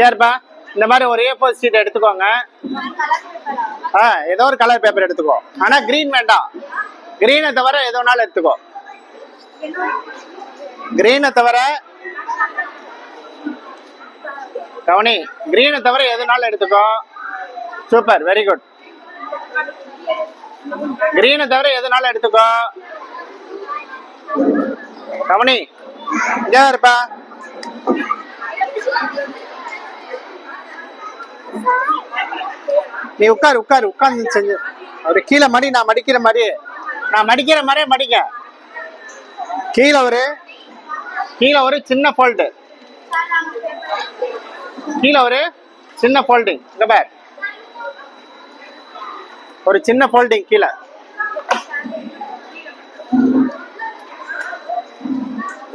யாருப்பா இந்த மாதிரி ஒரு ஏ ஃபோர் ஷீட் எடுத்துக்கோங்க. ஆ ஏதோ ஒரு கலர் பேப்பர் எடுத்துக்கோ. ஆனா கிரீன் வேண்டாம். க்ரீனை தவிர எது வேணாலும் எடுத்துக்கோ. க்ரீனை தவிர கவனி க்ரீனை தவிர எதுனாலும் எடுத்துக்கோ. சூப்பர் வெரி குட் க்ரீனை தவிர எதுனாலும் எடுத்துக்கோ. கவனி இங்கே இருப்பா. நீ உட்காரு உட்காரு உட்கார்ந்து செஞ்சு. ஒரு கீழே மடி நான் மடிக்கிற மாதிரி. நான் மடிக்கிற மாதிரியே மடிக்க கீழே ஒரு கீழே ஒரு சின்ன ஃபோல்டு கீழே ஒரு சின்ன ஃபோல்டிங் இந்த பேர். ஒரு சின்ன ஃபோல்டிங் கீழே.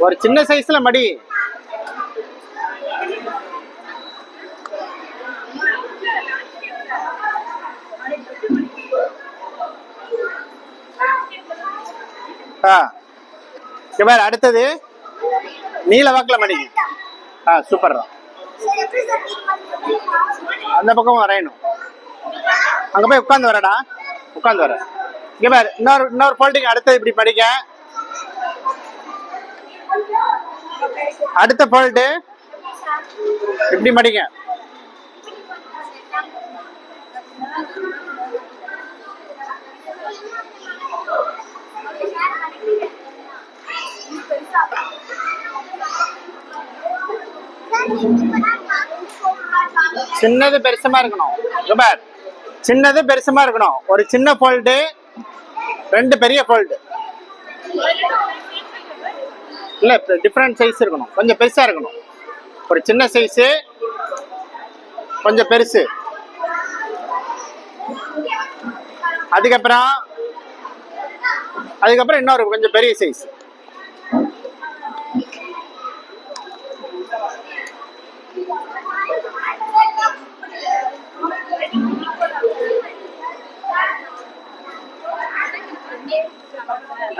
ஒரு சின்ன சைஸ்ல மடி. ஆ. இங்க அடுத்தது நீல வாக்குல மடிங்க ஆ சூப்பர் தான் அந்த பக்கம் வரையணும். அங்க போய் உட்காந்து வரடா. உட்காந்து வர. இங்க பாரு இன்னொரு இன்னொரு ஃபோல்டிங் அடுத்தது இப்படி படிக்க. அடுத்த ஃபோல்டு இப்படி மடிங்க சின்னது பெருசமா இருக்கணும். இங்க சின்னது பெருசமா இருக்கணும். ஒரு சின்ன ஃபோல்டு ரெண்டு பெரிய ஃபோல்டு இல்ல டிஃப்ரெண்ட் சைஸ் இருக்கணும். கொஞ்சம் பெருசா இருக்கணும். ஒரு சின்ன சைஸு கொஞ்சம் பெருசு. அதுக்கப்புறம் அதுக்கப்புறம் இன்னொரு கொஞ்சம் பெரிய சைஸ்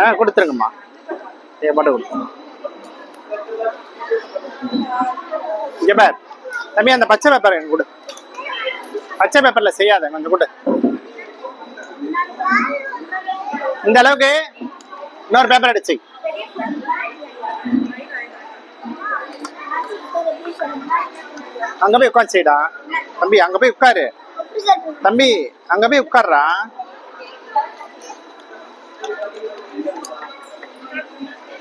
ஆ கொடுத்துருங்கம்மா. ஏ பாட்டு கொடுத்துருங்க. பார். தம்பி அந்த பச்சை பேப்பர் எனக்கு கொடு. பச்சை பேப்பரில் செய்யாத கொஞ்சம் கொடு. இந்த அளவுக்கு இன்னொரு பேப்பர் அடிச்சு. அங்க போய் உட்காந்து செய்டா தம்பி அங்க போய் உட்காரு. தம்பி அங்க போய் உட்கார்றா.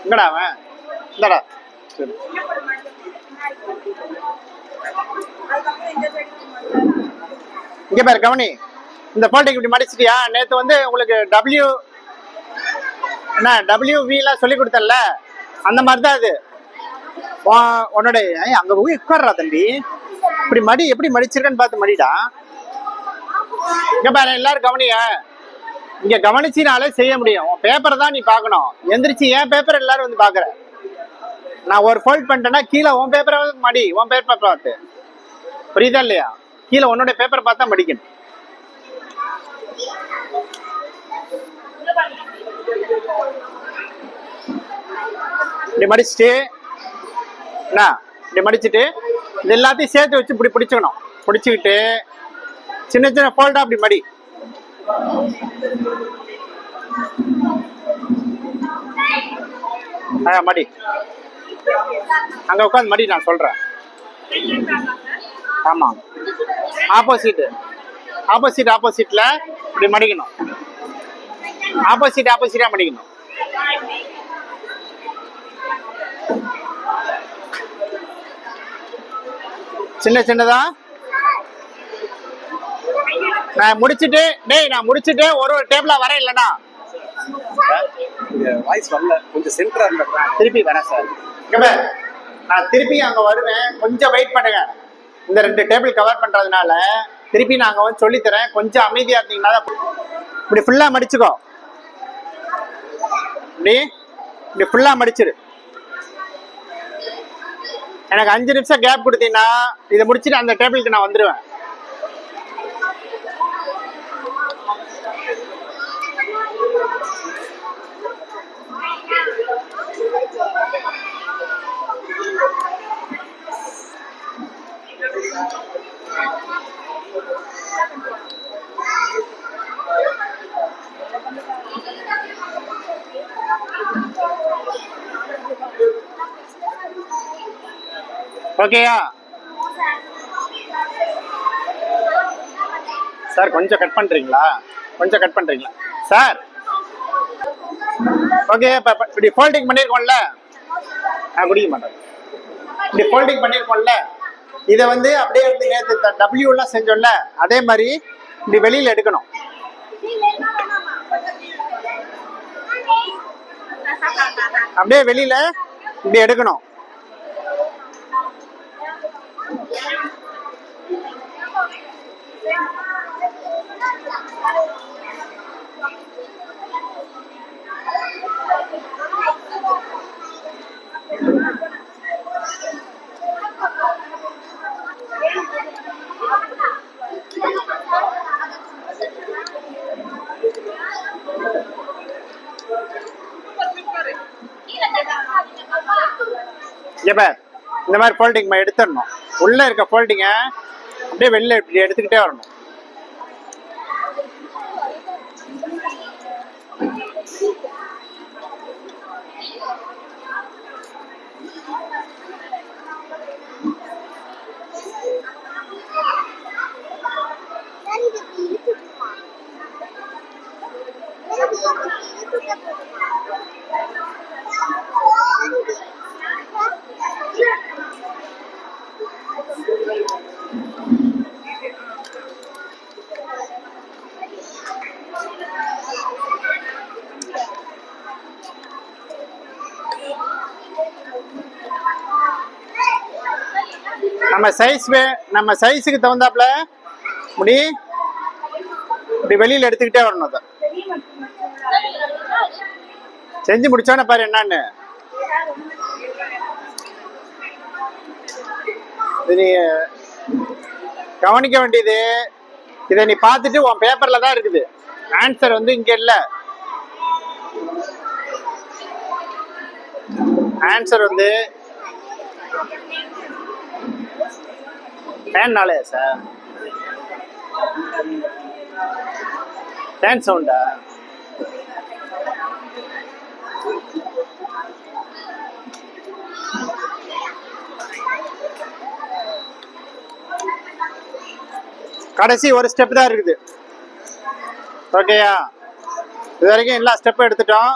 எங்கடா அவன்? இந்தடா. சரி. இங்க பாரு கவனி. இந்த போட்டிக்கு இப்படி மடிச்சிட்டியா? நேத்து வந்து உங்களுக்கு டபிள்யூ என்ன டபிள்யூ விலாம் சொல்லி கொடுத்தல அந்த மாதிரி தான் அது உன்னோட ஏய், அங்க போய் உட்கார்றா தம்பி. இப்படி மடி எப்படி மடிச்சிருக்கன்னு பார்த்து மடிடா. இங்க பாரு எல்லாரும் கவனியா? இங்க கவனிச்சினாலே செய்ய முடியும். உன் பேப்பரை தான் நீ பார்க்கணும். எந்திரிச்சு என் பேப்பர் எல்லாரும் வந்து பாக்குற நான் ஒரு ஃபோல்ட் பண்ணிட்டேன்னா கீழே உன் பேப்பரை மடி உன் பேப்பர் பார்த்து. புரியுதா இல்லையா? கீழே உன்னோட பேப்பர் பார்த்தா மடிக்கணும். இப்படி மடிச்சுட்டு என்ன? இப்படி மடிச்சுட்டு இது எல்லாத்தையும் சேர்த்து வச்சு இப்படி பிடிச்சிக்கணும். பிடிச்சிக்கிட்டு சின்ன சின்ன ஃபோல்டாக அப்படி மடி. ஆ மடி. அங்க உட்காந்து மடி நான் சொல்றேன். ஆமா. ஆப்போசிட் ஆப்போசிட் ஆப்போசிட்ல இப்படி மடிக்கணும். ஆப்போசிட் ஆப்போசிட்டா மடிக்கணும். சின்ன சின்னதா? நான் முடிச்சிட்டு டேய் நான் முடிச்சிட்டு ஒரு ஒரு டேபிளா வரேன் இல்லைனா வாய்ஸ் வரல. கொஞ்சம் சென்டரா இருந்த திருப்பி வரேன் சார் நான் திருப்பி அங்க வருவேன். கொஞ்சம் வெயிட் பண்ணுங்க. இந்த ரெண்டு டேபிள் கவர் பண்றதுனால திருப்பி நான் அங்க வந்து சொல்லித்தரேன். கொஞ்சம் அமைதியா இருந்தீங்கன்னா இப்படி ஃபுல்லா மடிச்சுக்கோ. இப்படி. இப்படி ஃபுல்லா மடிச்சிரு. எனக்கு அஞ்சு நிமிஷம் கேப் கொடுத்தீங்கன்னா இதை முடிச்சுட்டு அந்த டேபிளுக்கு நான் வந்துடுவேன் ஓகேயா? சார் கொஞ்சம் கட் பண்றீங்களா? கொஞ்சம் கட் பண்றீங்களா? சார்! ஓகே இப்போ இப்படி ஃபோல்டிங் பண்ணியிருக்கோம்ல நான் குடிக்க மாட்டேன் இப்படி ஃபோல்டிங் பண்ணியிருக்கோம்ல இதை வந்து அப்படியே வந்து நேற்று டபிள்யூலாம் செஞ்சோம்ல அதே மாதிரி இப்படி வெளியில் எடுக்கணும். அப்படியே வெளியில இப்படி எடுக்கணும். இங்க பார் இந்த மாதிரி ஃபோல்டிங் எடுத்துடணும் உள்ள இருக்க ஃபோல்டிங்கை அப்படியே வெளில இப்படி எடுத்துக்கிட்டே வரணும். நம்ம சைஸ் நம்ம சைஸுக்கு தகுந்தாப்புல முடி இப்படி வெளியில எடுத்துக்கிட்டே வரணும் அதை. செஞ்சு முடிச்சோன்னே பாரு என்னன்னு. இது நீ கவனிக்க வேண்டியது இதை நீ பார்த்துட்டு உன் பேப்பர்ல தான் இருக்குது. ஆன்சர் வந்து இங்க இல்ல. ஆன்சர் வந்து ஃபேன் நாளையா சார் ஃபேன் சவுண்டா கடைசி ஒரு ஸ்டெப் தான் இருக்குது. ஓகேயா இது வரைக்கும் எல்லா ஸ்டெப்பும் எடுத்துட்டோம்.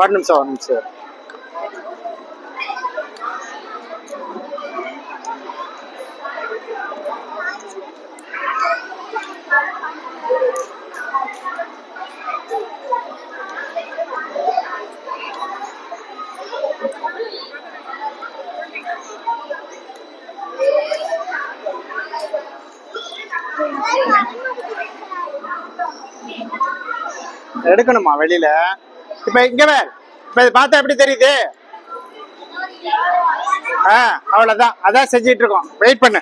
ஒரு நிமிஷம் ஒரு நிமிஷம். எடுக்கணுமா வெளியில? இப்ப இங்க வேற இப்ப இதை பார்த்தா எப்படி தெரியுது? ஆ அவ்வளவுதான். அதான் செஞ்சிட்டு இருக்கோம். வெயிட் பண்ணு.